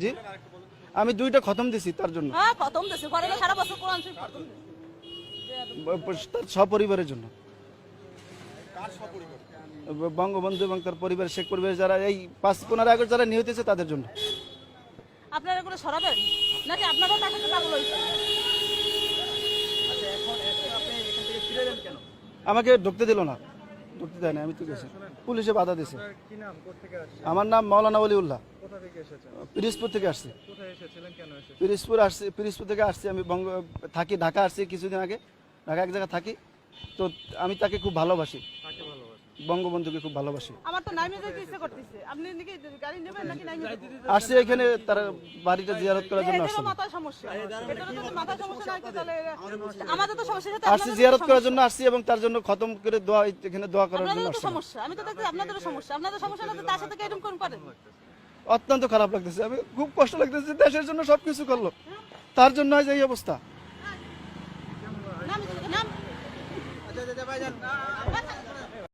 জি? আমি দুইটা খতম দিছি তার জন্য। হ্যাঁ খতম দেশে ঘরে সারা বছর কোরআন শরীফ খতম তার সপরিবারের জন্য। বঙ্গবন্ধু এবং তার পরিবার শেখ পরিবারের যারা এই পাঁচ পনেরো আগস্ট যারা নিহত হয়েছে তাদের জন্য। আপনারা এগুলো সরাবেন? নাকি আপনারাও তাকে পাগল হয়েছে আমাকে ঢুকতে দিল না। ঢুকতে দেয় না আমি তো গেছি। পুলিশে বাধা আসছেন? আমার নাম মাওলানা অলিউল্লাহ এসেছেন পিরিজপুর থেকে আসছি। পিরিজপুর আসছি পিরিজপুর থেকে আসছি আমি বঙ্গ থাকি ঢাকা আসছি কিছুদিন আগে। ঢাকা এক জায়গায় থাকি। তো আমি তাকে খুব ভালোবাসি। বঙ্গবন্ধুকে খুব ভালোবাসি। আমার তো নাইমে যেতে ইচ্ছে করতেছে। আপনি নাকি গাড়ি নেবেন নাকি নাইমে যেতে? আসছি এখানে তার বাড়িটা জিয়ারত করার জন্য আসছি সমস্যা। এটারও যদি মাথায় সমস্যা না তাহলে আমাদের তো সমস্যা সাথে আসছি জিয়ারত করার জন্য আসছি এবং তার জন্য খতম করে দোয়া এখানে দোয়া করার জন্য সমস্যা। আমি তো আপনাদেরও সমস্যা। আপনাদের সমস্যা না তার সাথে এরকম করেন অত্যন্ত খারাপ লাগতেছে। আমি খুব কষ্ট লাগতেছে দেশের জন্য সবকিছু করল। তার জন্য আজ এই অবস্থা। নাম নাম।